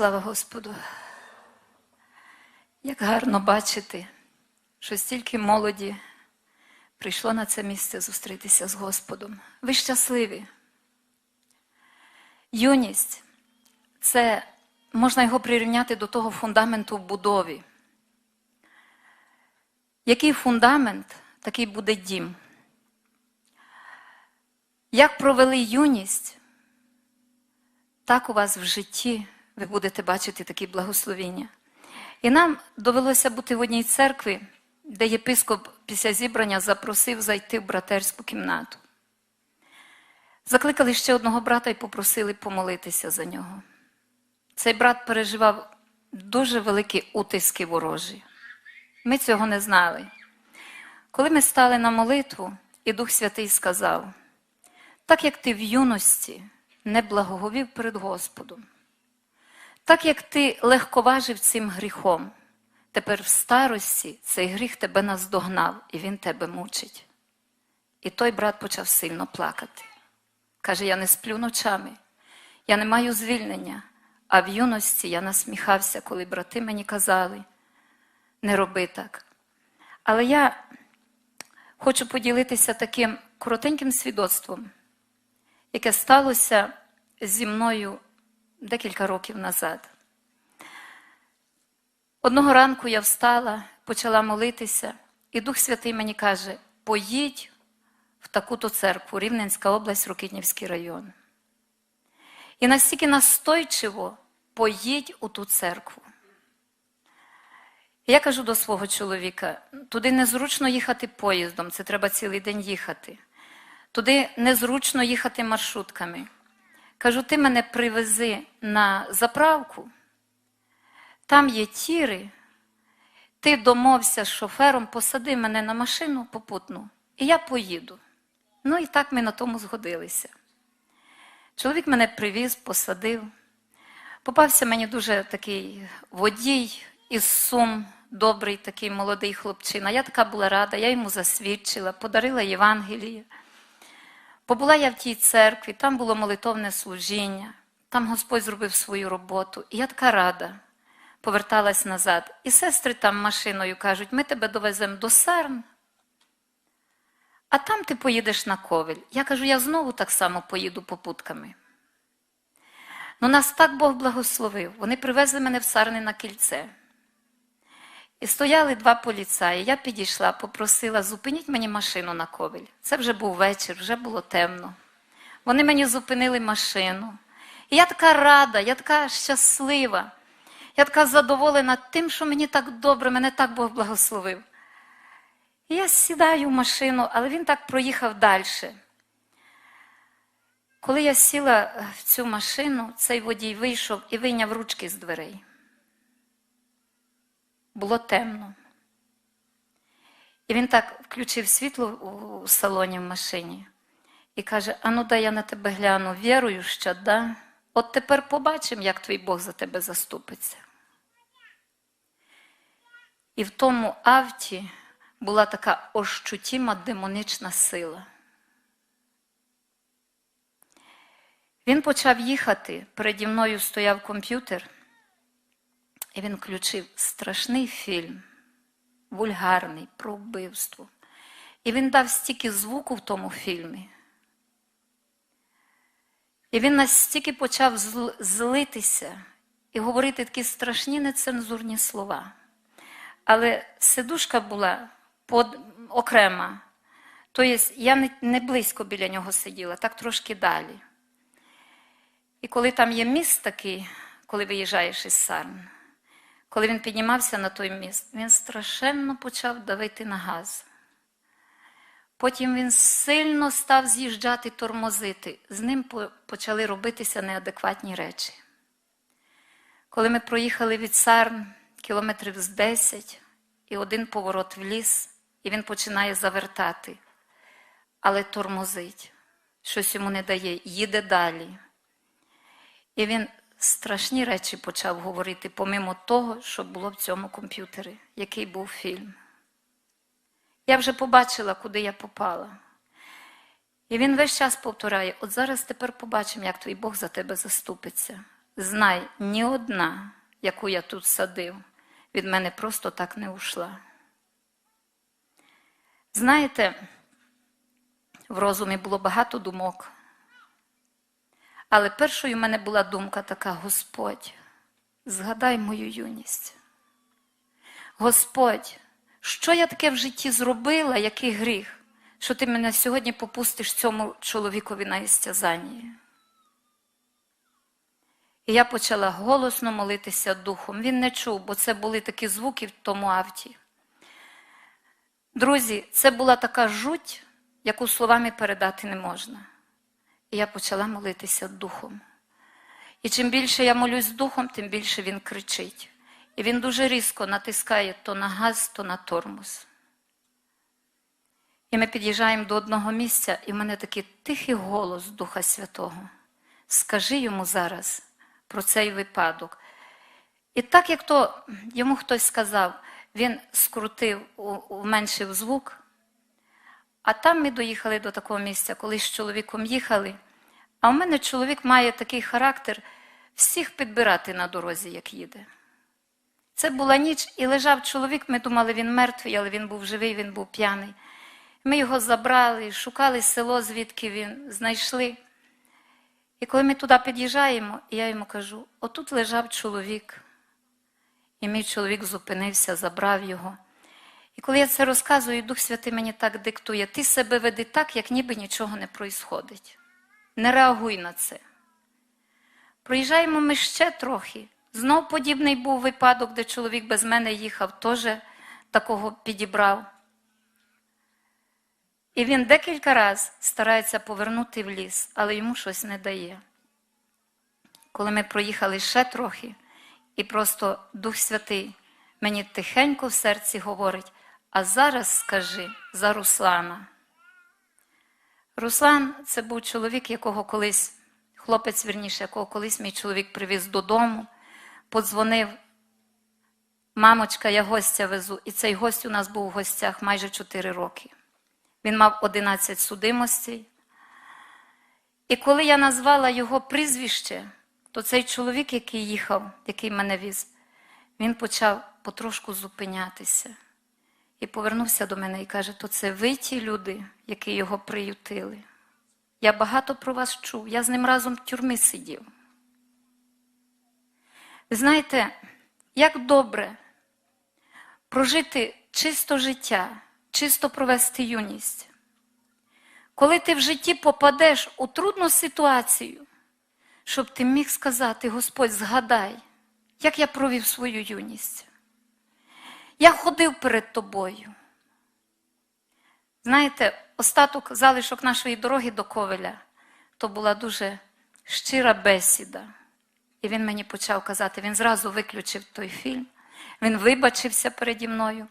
Слава Господу. Як гарно бачити, що стільки молоді прийшло на це місце зустрітися з Господом. Ви щасливі. Юність це можна його прирівняти до того фундаменту в будові. Який фундамент, такий буде дім. Як провели юність, так у вас в житті ви будете бачити такі благословіння. І нам довелося бути в одній церкві, де єпископ після зібрання запросив зайти в братерську кімнату. Закликали ще одного брата і попросили помолитися за нього. Цей брат переживав дуже великі утиски ворожі. Ми цього не знали. Коли ми стали на молитву, і Дух Святий сказав: так як ти в юності не благоговів перед Господом, так як ти легковажив цим гріхом, тепер в старості цей гріх тебе наздогнав, і він тебе мучить. І той брат почав сильно плакати. Каже: Я не сплю ночами, я не маю звільнення, а в юності я насміхався, коли брати мені казали, не роби так. Але я хочу поділитися таким коротеньким свідоцтвом, яке сталося зі мною декілька років назад. Одного ранку я встала, почала молитися, і Дух Святий мені каже: поїдь в таку-то церкву, Рівненська область, Рокитнівський район. І настільки настойчиво поїдь у ту церкву. Я кажу до свого чоловіка: туди незручно їхати поїздом, це треба цілий день їхати. Туди незручно їхати маршрутками. Кажу, ти мене привези на заправку, там є тіри, ти домовся з шофером, посади мене на машину попутну, і я поїду. Ну і так ми на тому згодилися. Чоловік мене привіз, посадив. Попався мені дуже такий водій із сум, добрий такий молодий хлопчина. Я така була рада, я йому засвідчила, подарила Євангеліє. Побула я в тій церкві, там було молитовне служіння, там Господь зробив свою роботу. І я така рада поверталась назад. І сестри там машиною кажуть: ми тебе довеземо до Сарн, а там ти поїдеш на ковель. Я кажу, я знову так само поїду попутками. Ну, нас так Бог благословив. Вони привезли мене в Сарни на кільце. І стояли два поліцаї. Я підійшла, попросила, зупиніть мені машину на ковель. Це вже був вечір, вже було темно. Вони мені зупинили машину. І я така рада, я така щаслива, я така задоволена тим, що мені так добре, мене так Бог благословив. І я сідаю в машину, але він так проїхав далі. Коли я сіла в цю машину, цей водій вийшов і вийняв ручки з дверей. Було темно. І він так включив світло у салоні в машині і каже: Ану, дай я на тебе гляну, вірую, що да. От тепер побачимо, як твій Бог за тебе заступиться. І в тому авті була така ощутіма демонична сила. Він почав їхати, переді мною стояв комп'ютер, він включив страшний фільм, вульгарний про вбивство. І він дав стільки звуку в тому фільмі. І він настільки почав злитися і говорити такі страшні нецензурні слова. Але сидушка була под... окрема. Тобто я не, близько біля нього сиділа, так трошки далі. І коли там є міст такий, коли виїжджаєш із Сарн, коли він піднімався на той міст, він страшенно почав давити на газ. Потім він сильно став з'їжджати, тормозити. З ним почали робитися неадекватні речі. Коли ми проїхали від Сарн кілометрів з 10 і один поворот в ліс, і він починає завертати, але тормозить, щось йому не дає, їде далі. І він страшні речі почав говорити, помимо того, що було в цьому комп'ютері, який був фільм. Я вже побачила, куди я попала. І він весь час повторяє: от зараз тепер побачимо, як твій Бог за тебе заступиться. знай, ні одна, яку я тут садив, від мене просто так не ушла. Знаєте, в розумі було багато думок. Але першою в мене була думка така: Господь, згадай мою юність. Господь, що я таке в житті зробила, який гріх, що ти мене сьогодні попустиш цьому чоловікові на істязання? І я почала голосно молитися духом. Він не чув, бо це були такі звуки в тому авті. Друзі, це була така жуть, яку словами передати не можна. І я почала молитися духом. І чим більше я молюсь духом, тим більше він кричить. І він дуже різко натискає то на газ, то на тормоз. І ми під'їжджаємо до одного місця, і в мене такий тихий голос Духа Святого. Скажи йому зараз про цей випадок. І так як то йому хтось сказав, він скрутив, уменшив звук, а там ми доїхали до такого місця, коли з чоловіком їхали. А у мене чоловік має такий характер всіх підбирати на дорозі, як їде. Це була ніч, і лежав чоловік. Ми думали, він мертвий, але він був живий, він був п'яний. Ми його забрали, шукали село, звідки він знайшли. І коли ми туди під'їжджаємо, я йому кажу: отут лежав чоловік. І мій чоловік зупинився, забрав його. Коли я це розказую, Дух Святий мені так диктує: ти себе веди так, як ніби нічого не проїсходить. Не реагуй на це. Проїжджаємо ми ще трохи. Знов подібний був випадок, де чоловік без мене їхав, теж такого підібрав. І він декілька разів старається повернути в ліс, але йому щось не дає. Коли ми проїхали ще трохи, і просто Дух Святий мені тихенько в серці говорить: а зараз скажи за Руслана. Руслан це був чоловік, якого колись, хлопець, вірніше, якого колись мій чоловік привіз додому, подзвонив. Мамочка, я гостя везу. І цей гость у нас був у гостях майже 4 роки. Він мав 11 судимостей. І коли я назвала його прізвище, то цей чоловік, який їхав, який мене віз, він почав потрошку зупинятися. І повернувся до мене і каже: то це ви ті люди, які його приютили. Я багато про вас чув, я з ним разом в тюрмі сидів. Ви знаєте, як добре прожити чисто життя, чисто провести юність. Коли ти в житті попадеш у трудну ситуацію, щоб ти міг сказати, Господь, згадай, як я провів свою юність. Я ходив перед тобою. Знаєте, остаток залишок нашої дороги до Ковеля то була дуже щира бесіда. І він мені почав казати, він зразу виключив той фільм, він вибачився переді мною,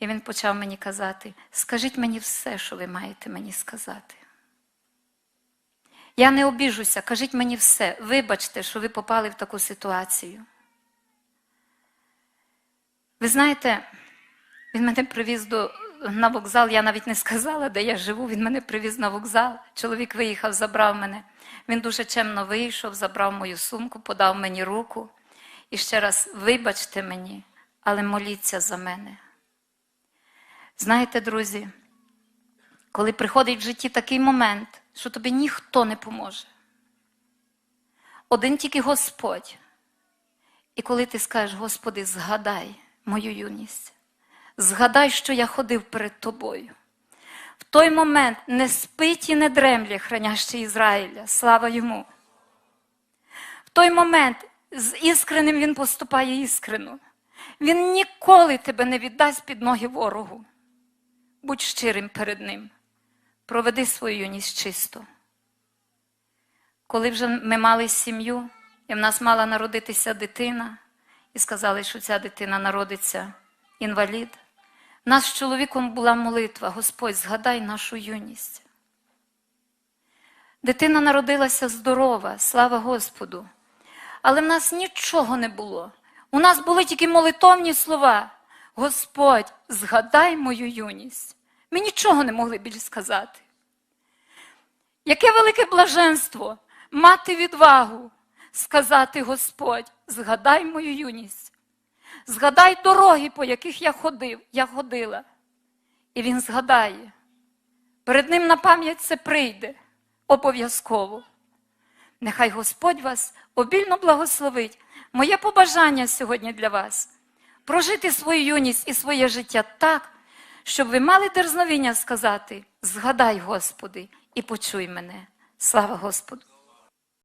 і він почав мені казати: скажіть мені все, що ви маєте мені сказати. Я не обіжуся, кажіть мені все, вибачте, що ви попали в таку ситуацію. Ви знаєте, він мене привіз до, на вокзал, я навіть не сказала, де я живу. Він мене привіз на вокзал. Чоловік виїхав, забрав мене. Він дуже чемно вийшов, забрав мою сумку, подав мені руку. І ще раз, вибачте мені, але моліться за мене. Знаєте, друзі, коли приходить в житті такий момент, що тобі ніхто не поможе. Один тільки Господь. І коли ти скажеш, Господи, згадай мою юність, згадай, що я ходив перед тобою. В той момент не спить і не дремлє, храняще Ізраїля, слава йому. В той момент з іскренним він поступає іскрено. Він ніколи тебе не віддасть під ноги ворогу. Будь щирим перед ним. Проведи свою юність чисто. Коли вже ми мали сім'ю, і в нас мала народитися дитина, і сказали, що ця дитина народиться інвалід. Нас з чоловіком була молитва: Господь, згадай нашу юність. Дитина народилася здорова, слава Господу. Але в нас нічого не було. У нас були тільки молитовні слова. Господь, згадай мою юність. Ми нічого не могли більше сказати. Яке велике блаженство мати відвагу сказати, Господь, згадай мою юність, згадай дороги, по яких я ходив, я ходила. І він згадає. Перед ним на пам'ять це прийде обов'язково. Нехай Господь вас обільно благословить. Моє побажання сьогодні для вас прожити свою юність і своє життя так, щоб ви мали дерзновіння сказати: згадай, Господи, і почуй мене. Слава Господу!